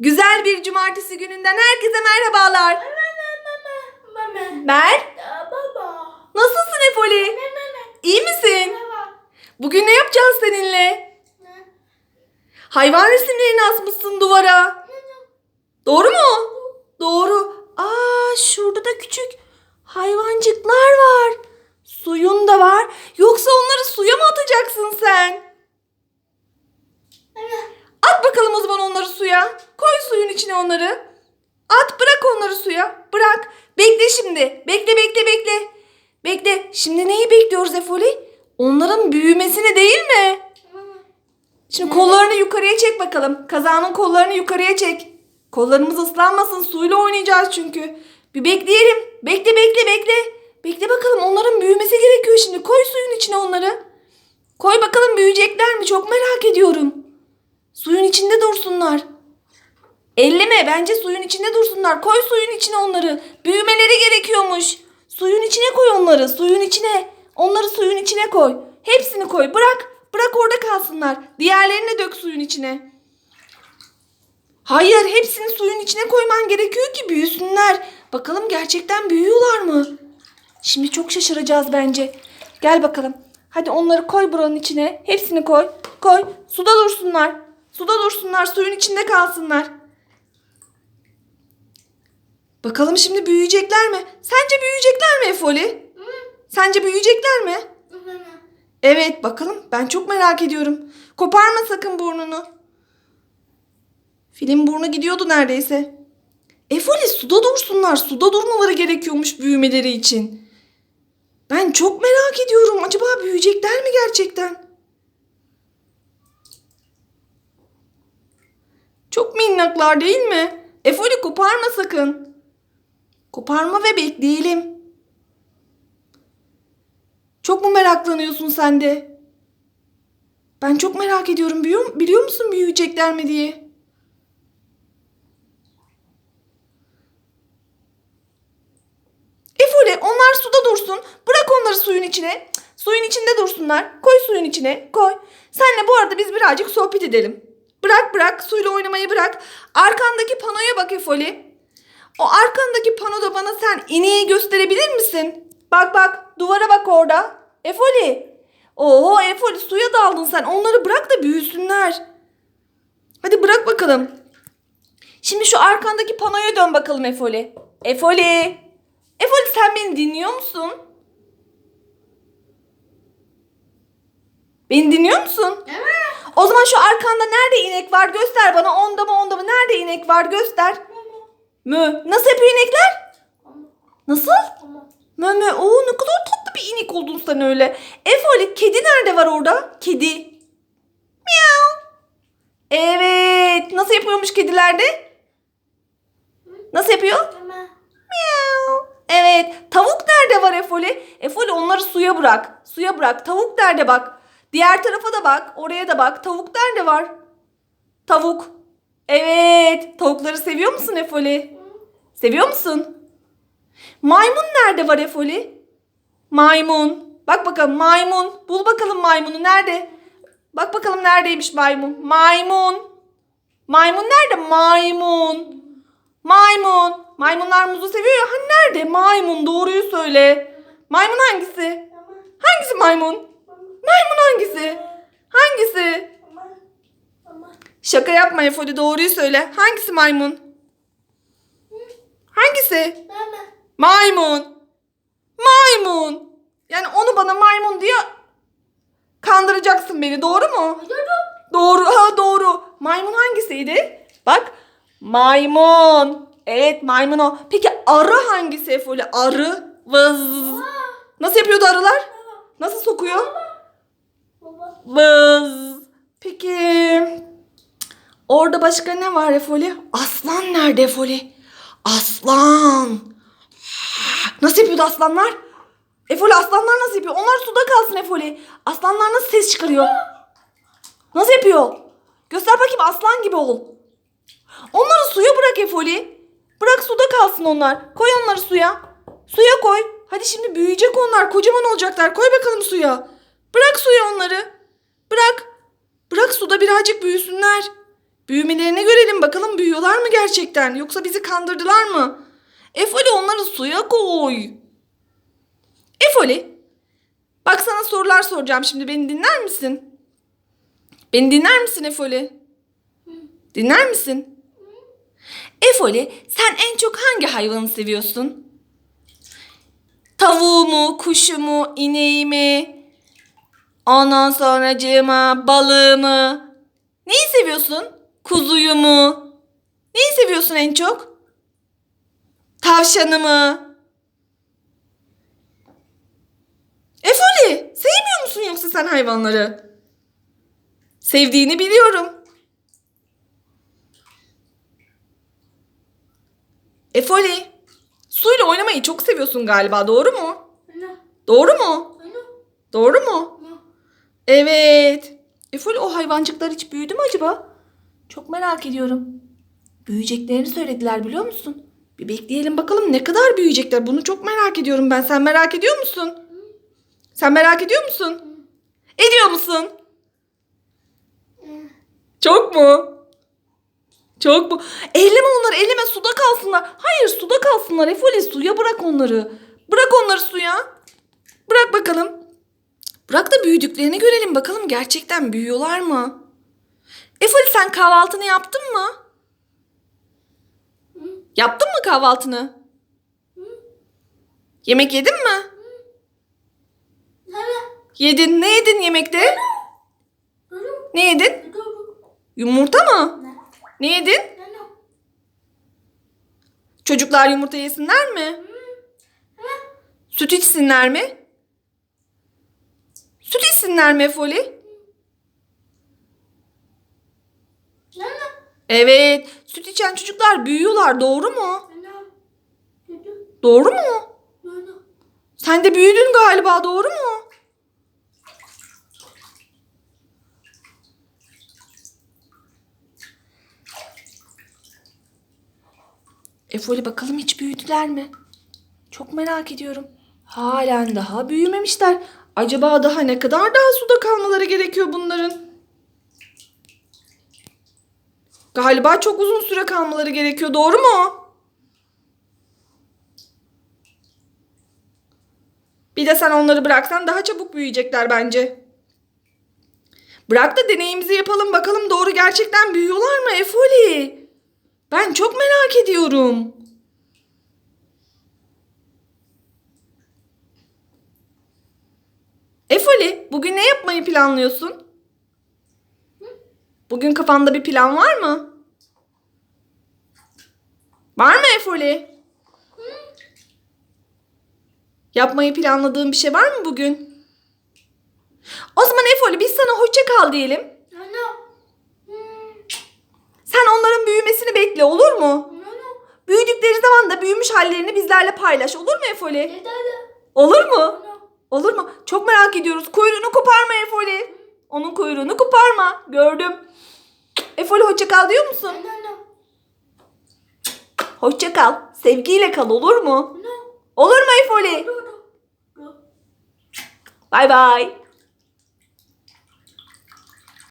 Güzel bir cumartesi gününden herkese merhabalar. Mert, Baba. nasılsın Efoli? İyi misin? Bugün ne yapacağız seninle? Hayvan resimlerini asmışsın duvara. Doğru mu? Doğru. Aa, şurada da küçük hayvancıklar var. Suyun da var. Yoksa onları suya mı atacaksın sen? At bakalım o zaman onları suya. Koy suyun içine onları. At bırak onları suya. Bırak. Bekle şimdi. Bekle bekle bekle. Bekle. Şimdi neyi bekliyoruz Efoli? Onların büyümesini değil mi? Şimdi kollarını yukarıya çek bakalım. Kazağının kollarını yukarıya çek. Kollarımız ıslanmasın. Suyla oynayacağız çünkü. Bir bekleyelim. Bekle bekle bekle. Bekle bakalım onların büyümesi gerekiyor şimdi. Koy suyun içine onları. Koy bakalım büyüyecekler mi? Çok merak ediyorum. Suyun içinde dursunlar. Elleme bence suyun içinde dursunlar. Koy suyun içine onları. Büyümeleri gerekiyormuş. Suyun içine koy onları. Suyun içine. Onları suyun içine koy. Hepsini koy. Bırak. Bırak orada kalsınlar. Diğerlerini de dök suyun içine. Hayır, hepsini suyun içine koyman gerekiyor ki büyüsünler. Bakalım gerçekten büyüyorlar mı? Şimdi çok şaşıracağız bence. Gel bakalım. Hadi onları koy buranın içine. Hepsini koy. Koy. Suda dursunlar. Suda dursunlar. Suyun içinde kalsınlar. Bakalım şimdi büyüyecekler mi? Sence büyüyecekler mi Efoli? Sence büyüyecekler mi? Evet bakalım. Ben çok merak ediyorum. Koparma sakın burnunu. Filin burnu gidiyordu neredeyse. Efoli suda dursunlar. Suda durmaları gerekiyormuş büyümeleri için. Ben çok merak ediyorum. Acaba büyüyecekler mi gerçekten? Çok minnaklar değil mi? Efoli koparma sakın. Koparma ve bekleyelim. Çok mu meraklanıyorsun sen de? Ben çok merak ediyorum. Biliyor, biliyor musun büyüyecekler mi diye? Efole onlar suda dursun. Bırak onları suyun içine. Suyun içinde dursunlar. Koy suyun içine. Koy. Senle bu arada biz birazcık sohbet edelim. Bırak bırak. Suyla oynamayı bırak. Arkandaki panoya bak Efoli. O arkandaki panoda bana sen ineği gösterebilir misin? Bak bak. Duvara bak orada. Efoli. Oo Efoli suya daldın sen. Onları bırak da büyüsünler. Hadi bırak bakalım. Şimdi şu arkandaki panoya dön bakalım Efoli. Efoli. Efoli sen beni dinliyor musun? Beni dinliyor musun? Evet. O zaman şu arkanda nerede inek var göster bana. Onda mı onda mı nerede inek var göster. Mü. Nasıl yapıyor inekler? Nasıl? Mü mü. Oo ne kadar tatlı bir inek oldun sen öyle. Efoli kedi nerede var orada? Kedi. Miau. Evet. Nasıl yapıyormuş kedilerde? Nasıl yapıyor? Miau. Evet. Tavuk nerede var Efoli? Efoli onları suya bırak. Suya bırak. Tavuk nerede bak. Diğer tarafa da bak. Oraya da bak. Tavuk nerede var? Tavuk. Evet. Tavukları seviyor musun Efoli? Seviyor musun? Maymun nerede var Efoli? Maymun. Bak bakalım maymun. Bul bakalım maymunu nerede? Bak bakalım neredeymiş maymun. Maymun. Maymun nerede? Maymun. Maymun. Maymunlar muzu seviyor ya. Hani nerede? Maymun. Doğruyu söyle. Maymun hangisi? Hangisi maymun? Maymun hangisi? Hangisi? Şaka yapma Efoli. Doğruyu söyle. Hangisi maymun? Hangisi? Maymun. Maymun. Yani onu bana maymun diye kandıracaksın beni. Doğru mu? Doğru. Ha doğru. Maymun hangisiydi? Bak. Maymun. Evet maymun o. Peki arı hangisi Efoli? Arı. Vız. Nasıl yapıyordu arılar? Nasıl sokuyor? Vız. Peki. Orada başka ne var Efoli? Aslan nerede Efoli? Aslan. Nasıl yapıyordu aslanlar? Efoli aslanlar nasıl yapıyor? Onlar suda kalsın Efoli. Aslanlar nasıl ses çıkarıyor? Nasıl yapıyor? Göster bakayım aslan gibi ol. Onları suya bırak Efoli. Bırak suda kalsın onlar. Koy onları suya. Suya koy. Hadi şimdi büyüyecek onlar. Kocaman olacaklar. Koy bakalım suya. Bırak suya onları. Bırak. Bırak suda birazcık büyüsünler. Büyümelerini görelim bakalım büyüyorlar mı gerçekten yoksa bizi kandırdılar mı? Efoli onları suya koy. Efoli bak sana sorular soracağım şimdi beni dinler misin? Beni dinler misin Efoli? Dinler misin? Efoli sen en çok hangi hayvanı seviyorsun? Tavuğu mu, kuşu mu, ineği mi? Ondan sonracığıma balığı mı? Neyi seviyorsun? Kuzuyu mu? Neyi seviyorsun en çok? Tavşanı mı? Efoli, sevmiyor musun yoksa sen hayvanları? Sevdiğini biliyorum. Efoli, suyla oynamayı çok seviyorsun galiba, doğru mu? Doğru mu? Doğru mu? Evet. Efoli o hayvancıklar hiç büyüdü mü acaba? Çok merak ediyorum. Büyüyeceklerini söylediler biliyor musun? Bir bekleyelim bakalım ne kadar büyüyecekler. Bunu çok merak ediyorum ben. Sen merak ediyor musun? Sen merak ediyor musun? Ediyor musun? Çok mu? Çok mu? Elleme onları elleme suda kalsınlar. Hayır suda kalsınlar Efoli suya bırak onları. Bırak onları suya. Bırak bakalım. Bırak da büyüdüklerini görelim bakalım gerçekten büyüyorlar mı? Efoli sen kahvaltını yaptın mı? Yaptın mı kahvaltını? Yemek yedin mi? Yedin. Ne yedin yemekte? Ne yedin? Yumurta mı? Ne yedin? Çocuklar yumurta yesinler mi? Süt içsinler mi? Süt içsinler mi Efoli? Evet. Süt içen çocuklar büyüyorlar. Doğru mu? Doğru mu? Sen de büyüdün galiba. Doğru mu? Efoli bakalım hiç büyüdüler mi? Çok merak ediyorum. Halen daha büyümemişler. Acaba daha ne kadar daha suda kalmaları gerekiyor bunların? Galiba çok uzun süre kalmaları gerekiyor. Doğru mu? Bir de sen onları bıraksan daha çabuk büyüyecekler bence. Bırak da deneyimizi yapalım bakalım doğru gerçekten büyüyorlar mı Efoli? Ben çok merak ediyorum. Efoli, bugün ne yapmayı planlıyorsun? Bugün kafanda bir plan var mı? Var mı Efoli? Yapmayı planladığın bir şey var mı bugün? O zaman Efoli biz sana hoşça kal diyelim. Sen onların büyümesini bekle olur mu? Büyüdükleri zaman da büyümüş hallerini bizlerle paylaş olur mu Efoli? Olur mu? Olur mu? Çok merak ediyoruz. Kuyruğunu koparma Efoli. Onun kuyruğunu koparma. Gördüm. Efoli hoşça kal diyor musun? Hoşça kal. Sevgiyle kal olur mu? Olur mu Efoli? Bay bay.